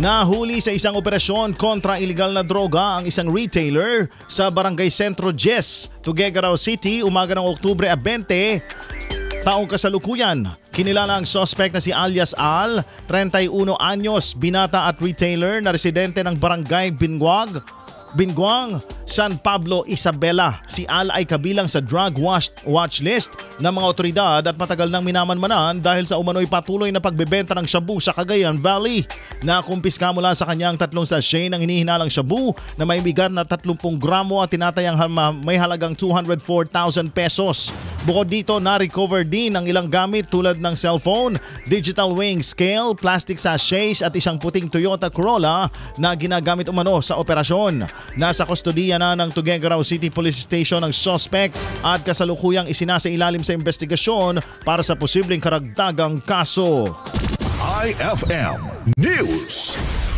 Nahuli sa isang operasyon kontra illegal na droga ang isang retailer sa Barangay Centro Jess, Tuguegarao City, umaga ng Oktubre 20, taong kasalukuyan. Kinilala ang suspect na si alias Al, 31 anyos, binata at retailer na residente ng Barangay Binguag, Binguang, San Pablo, Isabela. Si Al ay kabilang sa drug watch, watch list ng mga otoridad at matagal nang minamanmanan dahil sa umano'y patuloy na pagbebenta ng shabu sa Cagayan Valley. Nakumpiska mula sa kanyang tatlong sachet ng hinihinalang shabu na may bigat na 30 gramo at tinatayang may halagang 204,000 pesos. Bukod dito, na-recover din ang ilang gamit tulad ng cellphone, digital weighing scale, plastic sachets at isang puting Toyota Corolla na ginagamit umano sa operasyon. Nasa kustodiya na ng Tuguegarao City Police Station ang suspect at kasalukuyang isinasa ilalim sa investigasyon para sa posibleng karagdagang kaso. IFM News.